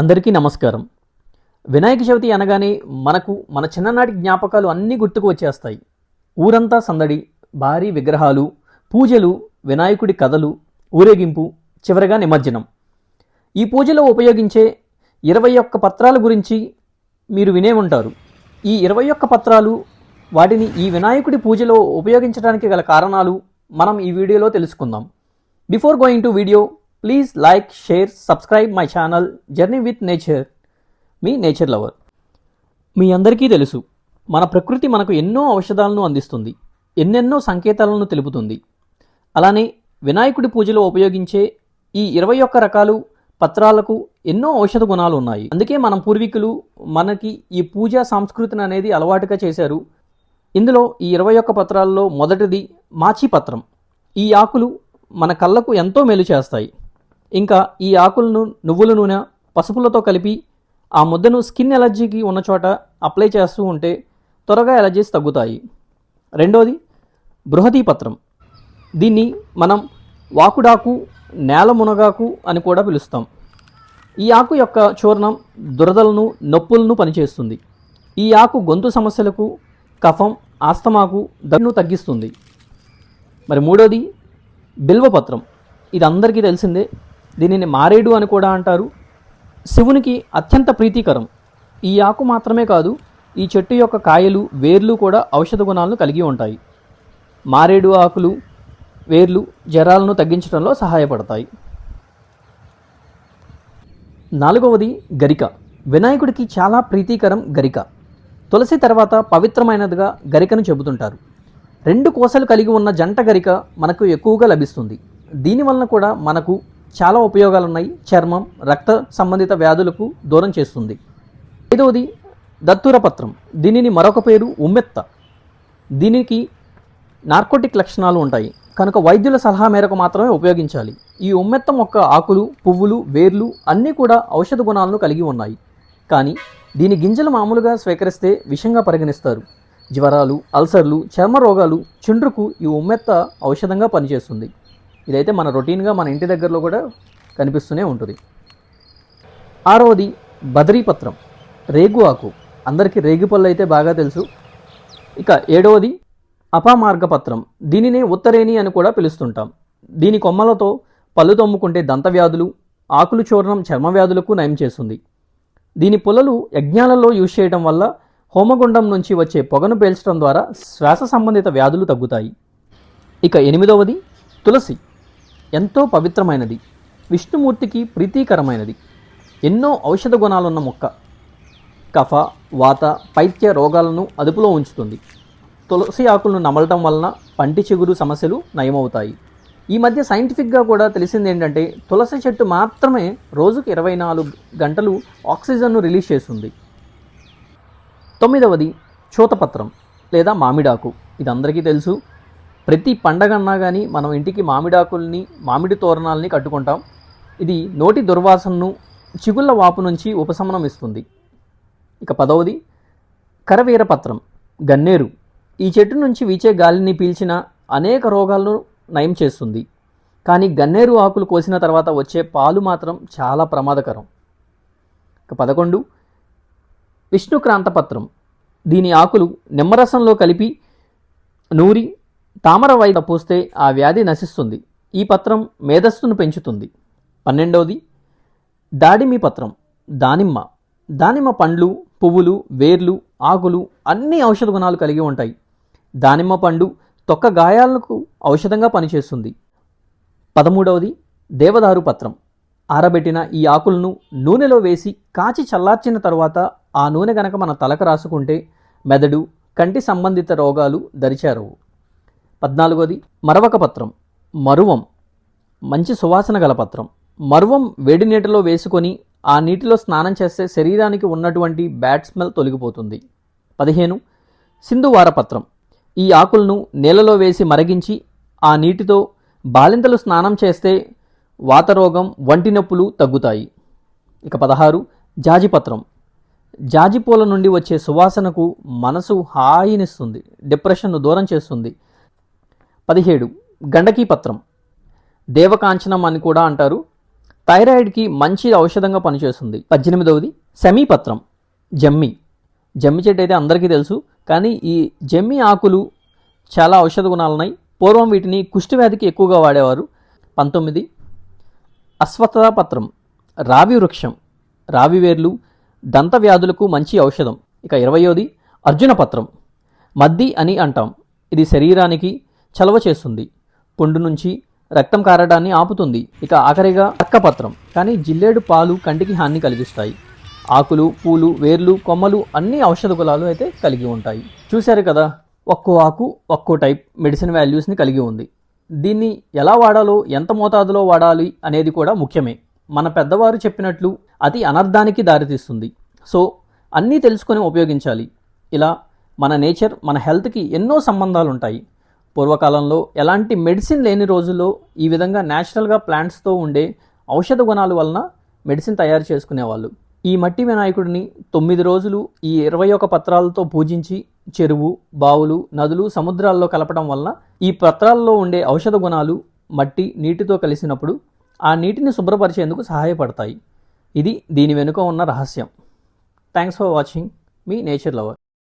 అందరికీ నమస్కారం. వినాయక చవితి అనగానే మనకు మన చిన్ననాటి జ్ఞాపకాలు అన్నీ గుర్తుకు వచ్చేస్తాయి. ఊరంతా సందడి భారీ విగ్రహాలు పూజలు వినాయకుడి కథలు ఊరేగింపు చివరగా నిమజ్జనం. ఈ పూజలో ఉపయోగించే ఇరవై ఒక్క పత్రాల గురించి మీరు వినే ఉంటారు. ఈ ఇరవై ఒక్క పత్రాలు వాటిని ఈ వినాయకుడి పూజలో ఉపయోగించడానికి గల కారణాలు మనం ఈ వీడియోలో తెలుసుకుందాం. Before going to video please like share subscribe my channel journey with nature me nature lover మీ అందరికీ తెలుసు మన ప్రకృతి మనకు ఎన్నో ఔషధాలను అందిస్తుంది ఎన్నెన్నో సంకేతాలను తెలుపుతుంది. అలానే వినాయకుడి పూజలో ఉపయోగించే ఈ ఇరవై ఒక్క రకాలు పత్రాలకు ఎన్నో ఔషధ గుణాలు ఉన్నాయి. అందుకే మన పూర్వీకులు మనకి ఈ పూజా సంస్కృతిని అనేది అలవాటుగా చేశారు. ఇందులో ఈ ఇరవై ఒక్క పత్రాల్లో మొదటిది మాచి పత్రం ఈ ఆకులు మన కళ్ళకు ఎంతో మేలు చేస్తాయి. ఇంకా ఈ ఆకులను నువ్వుల నూనె పసుపులతో కలిపి ఆ ముద్దను స్కిన్ ఎలర్జీకి ఉన్న చోట అప్లై చేస్తూ ఉంటే త్వరగా ఎలర్జీస్ తగ్గుతాయి. రెండోది బృహదీ పత్రం దీన్ని మనం వాకుడాకు నేల మునగాకు అని కూడా పిలుస్తాం. ఈ ఆకు యొక్క చూర్ణం దురదలను నొప్పులను పనిచేస్తుంది. ఈ ఆకు గొంతు సమస్యలకు కఫం ఆస్తమాకు దగ్గును తగ్గిస్తుంది. మరి మూడోది బిల్వపత్రం. ఇది అందరికీ తెలిసిందే దీనిని మారేడు అని కూడా అంటారు. శివునికి అత్యంత ప్రీతికరం. ఈ ఆకు మాత్రమే కాదు ఈ చెట్టు యొక్క కాయలు వేర్లు కూడా ఔషధ గుణాలను కలిగి ఉంటాయి. మారేడు ఆకులు వేర్లు జ్వరాలను తగ్గించడంలో సహాయపడతాయి. నాలుగవది గరిక. వినాయకుడికి చాలా ప్రీతికరం గరిక. తులసి తర్వాత పవిత్రమైనదిగా గరికను చెబుతుంటారు. రెండు కోసలు కలిగి ఉన్న జంట గరిక మనకు ఎక్కువగా లభిస్తుంది. దీనివలన కూడా మనకు చాలా ఉపయోగాలు ఉన్నాయి చర్మం రక్త సంబంధిత వ్యాధులకు దూరం చేస్తుంది. ఐదవది దత్తూర పత్రం. దీనిని మరొక పేరు ఉమ్మెత్త. దీనికి నార్కోటిక్ లక్షణాలు ఉంటాయి. కనుక వైద్యుల సలహా మేరకు మాత్రమే ఉపయోగించాలి. ఈ ఉమ్మెత్త మొక్క ఆకులు పువ్వులు వేర్లు అన్నీ కూడా ఔషధ గుణాలను కలిగి ఉన్నాయి. కానీ దీని గింజలు మామూలుగా స్వీకరిస్తే విషంగా పరిగణిస్తారు. జ్వరాలు అల్సర్లు చర్మ రోగాలు చుండ్రుకు ఈ ఉమ్మెత్త ఔషధంగా పనిచేస్తుంది. ఇదైతే మన రొటీన్గా మన ఇంటి దగ్గరలో కూడా కనిపిస్తూనే ఉంటుంది. ఆరవది బదరీపత్రం రేగు ఆకు. అందరికీ రేగుపళ్ళు అయితే బాగా తెలుసు. ఇక ఏడవది అపామార్గపత్రం. దీనినే ఉత్తరేణి అని కూడా పిలుస్తుంటాం. దీని కొమ్మలతో పళ్ళు తొమ్ముకుంటే దంతవ్యాధులు ఆకులు చూర్ణం చర్మ వ్యాధులకు నయం చేస్తుంది. దీని పొలలు యజ్ఞాలలో యూజ్ చేయడం వల్ల హోమగుండం నుంచి వచ్చే పొగను పేల్చడం ద్వారా శ్వాస సంబంధిత వ్యాధులు తగ్గుతాయి. ఇక ఎనిమిదవది తులసి. ఎంతో పవిత్రమైనది. విష్ణుమూర్తికి ప్రీతికరమైనది. ఎన్నో ఔషధ గుణాలున్న మొక్క. కఫ వాత పైత్య రోగాలను అదుపులో ఉంచుతుంది. తులసి ఆకులను నమలటం వలన పంటి చిగురు సమస్యలు నయమవుతాయి. ఈ మధ్య సైంటిఫిక్గా కూడా తెలిసింది ఏంటంటే తులసి చెట్టు మాత్రమే రోజుకు ఇరవై నాలుగు గంటలు ఆక్సిజన్ను రిలీజ్ చేస్తుంది. తొమ్మిదవది చూతపత్రం లేదా మామిడాకు. ఇది అందరికీ తెలుసు. ప్రతి పండగన్నా కానీ మనం ఇంటికి మామిడాకుల్ని మామిడి తోరణాలని కట్టుకుంటాం. ఇది నోటి దుర్వాసనను చిగుళ్ళ వాపు నుంచి ఉపశమనం ఇస్తుంది. ఇక పదవది కరవీరపత్రం గన్నేరు. ఈ చెట్టు నుంచి వీచే గాలిని పీల్చిన అనేక రోగాలను నయం చేస్తుంది. కానీ గన్నేరు ఆకులు కోసిన తర్వాత వచ్చే పాలు మాత్రం చాలా ప్రమాదకరం. ఇక పదకొండు విష్ణుక్రాంతపత్రం దీని ఆకులు నిమ్మరసంలో కలిపి నూరి తామర వైద్య పూస్తే ఆ వ్యాధి నశిస్తుంది. ఈ పత్రం మేధస్సును పెంచుతుంది. పన్నెండవది దాడిమి పత్రం దానిమ్మ. దానిమ్మ పండ్లు పువ్వులు వేర్లు ఆకులు అన్ని ఔషధ గుణాలు కలిగి ఉంటాయి. దానిమ్మ పండు తొక్క గాయాలకు ఔషధంగా పనిచేస్తుంది. పదమూడవది దేవదారు పత్రం. ఆరబెట్టిన ఈ ఆకులను నూనెలో వేసి కాచి చల్లార్చిన తరువాత ఆ నూనె గనక మన తలకు రాసుకుంటే మెదడు కంటి సంబంధిత రోగాలు దరిచేరవు. పద్నాలుగోది మరవక పత్రం మరువం. మంచి సువాసన గల పత్రం. మరువం వేడి నీటిలో వేసుకొని ఆ నీటిలో స్నానం చేస్తే శరీరానికి ఉన్నటువంటి బ్యాడ్ స్మెల్ తొలగిపోతుంది. పదిహేను సింధువారపత్రం ఈ ఆకులను నీళ్ళలో వేసి మరిగించి ఆ నీటితో బాలింతలు స్నానం చేస్తే వాతరోగం వంటి నొప్పులు తగ్గుతాయి. ఇక పదహారు జాజిపత్రం జాజి పూల నుండి వచ్చే సువాసనకు మనసు హాయినిస్తుంది డిప్రెషన్ను దూరం చేస్తుంది. పదిహేడు. గండకీ పత్రం. దేవకాంచనం అని కూడా అంటారు. థైరాయిడ్కి మంచి ఔషధంగా పనిచేస్తుంది. పద్దెనిమిదవది. సమీపత్రం జమ్మి. జమ్మి చెట్టు అయితే అందరికీ తెలుసు. కానీ ఈ జమ్మి ఆకులు చాలా ఔషధ గుణాలు ఉన్నాయి పూర్వం వీటిని కుష్ఠవ్యాధికి ఎక్కువగా వాడేవారు. పంతొమ్మిది. అశ్వత్థ పత్రం. రావి వృక్షం. రావి వేర్లు దంత వ్యాధులకు మంచి ఔషధం. ఇక ఇరవయోది అర్జున పత్రం. మద్ది అని అంటాం. ఇది శరీరానికి చలవ చేస్తుంది. పుండు నుంచి రక్తం కారడాన్ని ఆపుతుంది. ఇక ఆఖరిగా అక్కపత్రం. కానీ జిల్లేడు పాలు కంటికి హాని కలిగిస్తాయి. ఆకులు పూలు వేర్లు కొమ్మలు అన్ని ఔషధ గులాలు అయితే కలిగి ఉంటాయి. చూశారు కదా ఒక్కో ఆకు ఒక్కో టైప్ మెడిసిన్ వాల్యూస్ని కలిగి ఉంది. దీన్ని ఎలా వాడాలో ఎంత మోతాదులో వాడాలి అనేది కూడా ముఖ్యమే. మన పెద్దవారు చెప్పినట్లు అతి అనర్థానికి దారితీస్తుంది. సో అన్నీ తెలుసుకొని ఉపయోగించాలి. ఇలా మన నేచర్ మన హెల్త్కి ఎన్నో సంబంధాలు ఉంటాయి పూర్వకాలంలో ఎలాంటి మెడిసిన్ లేని రోజుల్లో ఈ విధంగా న్యాచురల్గా ప్లాంట్స్తో ఉండే ఔషధ గుణాల వలన మెడిసిన్ తయారు చేసుకునేవాళ్ళు. ఈ మట్టి వినాయకుడిని తొమ్మిది రోజులు ఈ ఇరవై ఒక పత్రాలతో పూజించి చెరువు బావులు నదులు సముద్రాల్లో కలపడం వలన ఈ పత్రాల్లో ఉండే ఔషధ గుణాలు మట్టి నీటితో కలిసినప్పుడు ఆ నీటిని శుభ్రపరిచేందుకు సహాయపడతాయి. ఇది దీని వెనుక ఉన్న రహస్యం. థ్యాంక్స్ ఫర్ వాచింగ్ మీ నేచర్ లవర్.